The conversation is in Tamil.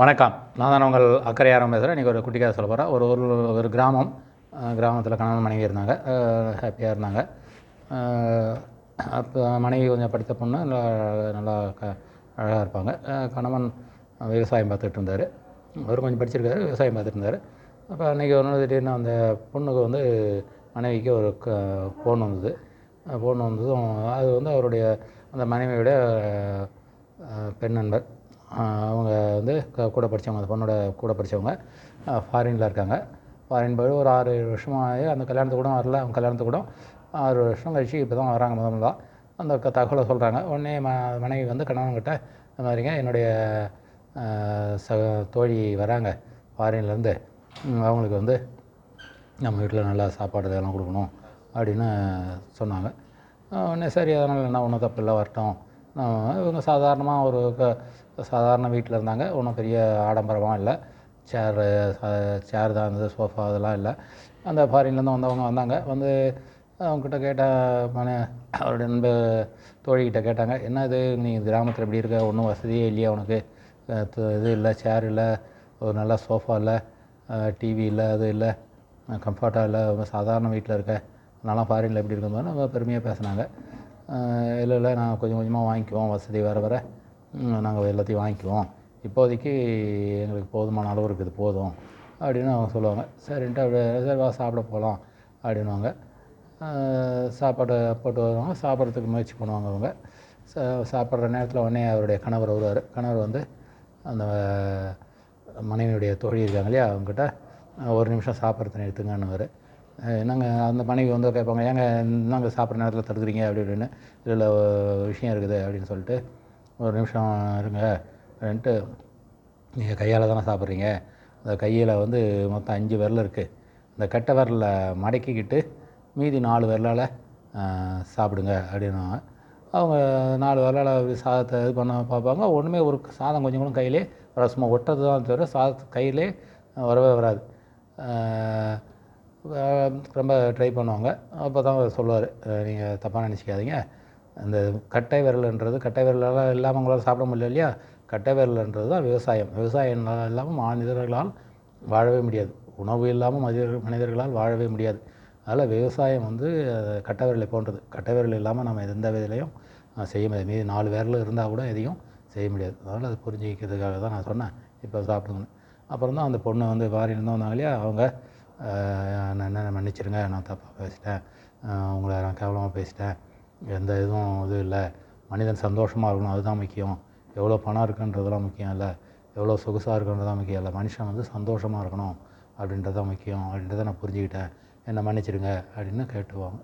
வணக்கம். நான் தான் உங்கள் அக்கறையாரம் பேசுகிறேன் இன்றைக்கி ஒரு குட்டிக்காக சொல்ல போகிறேன் ஒரு ஒரு ஒரு கிராமம் கிராமத்தில் கணவன் மனைவி இருந்தாங்க. ஹாப்பியாக இருந்தாங்க. அப்போ மனைவி கொஞ்சம் படித்த பொண்ணு நல்லா நல்லா க அழகாக இருப்பாங்க. கணவன் விவசாயம் பார்த்துட்டு இருந்தார். அவர் கொஞ்சம் படிச்சிருக்காரு விவசாயம் பார்த்துட்டு இருந்தார். அப்போ அன்றைக்கி ஒரு நாள் திடீர்னு அந்த பொண்ணுக்கு வந்து மனைவிக்கு ஒரு க ஃபோன் வந்தது. ஃபோன் வந்ததும் அது வந்து அவருடைய அந்த மனைவியோட பெண் நண்பர். அவங்க வந்து க- கூட படித்தவங்க அந்த பொண்ணோட கூட படித்தவங்க ஃபாரினில் இருக்காங்க. ஃபாரின் போய் ஒரு ஆறு ஏழு வருஷமாகி அந்த கல்யாணத்துக்கு கூட வரல அவங்க கல்யாணத்துக்கு கூட ஆறு வருஷம் கழிச்சு இப்போ தான் வராங்க முத முதல்ல அந்த க- தகவலை சொல்கிறாங்க உடனே ம மனைவி வந்து கணவன்கிட்ட இந்த மாதிரிங்க என்னுடைய ச தோழி வராங்க ஃபாரின்லேருந்து அவங்களுக்கு வந்து நம்ம வீட்டில் நல்லா சாப்பாடு இதெல்லாம் கொடுக்கணும் அப்படின்னு சொன்னாங்க. உடனே சரி அதனால் என்ன ஒன்றும் தப்பு இல்லை வரட்டும். இவங்க சாதாரணமாக ஒரு க சாதாரண வீட்டில் இருந்தாங்க. ஒன்றும் பெரிய ஆடம்பரமாக இல்லை. சேரு சேர் தான் இருந்தது சோஃபா அதெல்லாம் இல்லை. அந்த ஃபாரின்லேருந்து வந்தவங்க வந்தாங்க. வந்து அவங்ககிட்ட கேட்ட மன அவருடைய நண்ப தோழிக்கிட்ட கேட்டாங்க என்ன இது? நீ கிராமத்தில் எப்படி இருக்க? ஒன்றும் வசதியே இல்லையா உனக்கு? இது இல்லை சேர் இல்லை ஒரு நல்ல சோஃபா இல்லை டிவி இல்லை அது இல்லை கம்ஃபர்ட்டாக இல்லை சாதாரண வீட்டில் இருக்க. நல்லா ஃபாரினில் எப்படி இருக்கும்போது நம்ம பெருமையாக பேசினாங்க. இல்லை இல்லை நான் கொஞ்சம் கொஞ்சமாக வாங்கிக்குவோம் வசதி வர வர நாங்கள் எல்லாத்தையும் வாங்கிக்குவோம். இப்போதைக்கு எங்களுக்கு போதுமான அளவு இருக்குது போதும் அப்படின்னு அவங்க சொல்லுவாங்க. சரின்ட்டு அப்படியே சரி வா சாப்பிட போகலாம் அப்படின்வாங்க சாப்பாடு போட்டு வருவாங்க சாப்பிட்றதுக்கு முயற்சி பண்ணுவாங்க அவங்க. சா சாப்பிட்ற நேரத்தில் உடனே அவருடைய கணவர் வருவார். கணவர் வந்து அந்த மனைவியுடைய தோழி இருக்காங்க இல்லையா அவங்ககிட்ட ஒரு நிமிஷம் சாப்பிட்றதுன்னு எடுத்துங்கன்னுவார். நாங்கள் அந்த மனைவி வந்து கேட்பாங்க ஏங்க நாங்கள் சாப்பிட்ற நேரத்தில் தடுக்கிறீங்க? அப்படி இப்படின்னு. இதில் விஷயம் இருக்குது அப்படின்னு சொல்லிட்டு ஒரு நிமிஷம் இருங்க அப்படின்ட்டு நீங்கள் கையால் தானே சாப்பிட்றீங்க? அந்த கையில் வந்து மொத்தம் அஞ்சு விரல் இருக்குது இந்த கட்டை விரலில் மடக்கிக்கிட்டு மீதி நாலு விரலால் சாப்பிடுங்க அப்படின்னாங்க அவங்க நாலு விரலால் அப்படி சாதத்தை இது பண்ண பார்ப்பாங்க. ஒன்றுமே ஒரு சாதம் கொஞ்சம் கூட கையிலே வர சும்மா ஒட்டுறது தான் தவிர சாதத்து கையிலே வரவே வராது. ரொம்ப ட்ரை பண்ணுவாங்க. அப்போ தான் அவர் சொல்லுவார் நீங்கள் தப்பாக நினச்சிக்காதீங்க. அந்த கட்டை விரல்ன்றது கட்டை விரலால் இல்லாமல் உங்களால் சாப்பிட முடியல இல்லையா? கட்டை விரல்ன்றது தான் விவசாயம். விவசாயம் இல்லாமல் மனிதர்களால் வாழவே முடியாது. உணவு இல்லாமல் மனிதர்கள் மனிதர்களால் வாழவே முடியாது. அதில் விவசாயம் வந்து கட்டை விரலை போன்றது. கட்டை விரல் இல்லாமல் நம்ம எந்த விதிலையும் செய்ய முடியாது. மீதி நாலு விரல் இருந்தால் கூட எதையும் செய்ய முடியாது. அதனால் அது புரிஞ்சுக்கிறதுக்காக தான் நான் சொன்னேன். இப்போ சாப்பிடுங்கன்னு. அப்புறம் தான் அந்த பொண்ணு வந்து ஃபாரின்லேருந்து வந்தாங்க இல்லையா? அவங்க நான் என்ன மன்னிச்சிருங்க நான் தப்பாக பேசிட்டேன். உங்களை நான் கேவலமாக பேசிட்டேன். எந்த இதுவும் இது இல்லை. மனிதன் சந்தோஷமாக இருக்கணும் அதுதான் முக்கியம். எவ்வளோ பணம் இருக்குன்றதுலாம் முக்கியம் இல்லை. எவ்வளோ சொகுசாக இருக்குன்றதான் முக்கியம் இல்லை. மனுஷன் வந்து சந்தோஷமாக இருக்கணும் அப்படின்றது தான் முக்கியம். அப்படின்றத நான் புரிஞ்சுக்கிட்டேன். என்னை மன்னிச்சிடுங்க அப்படின்னு கேட்டுவாங்க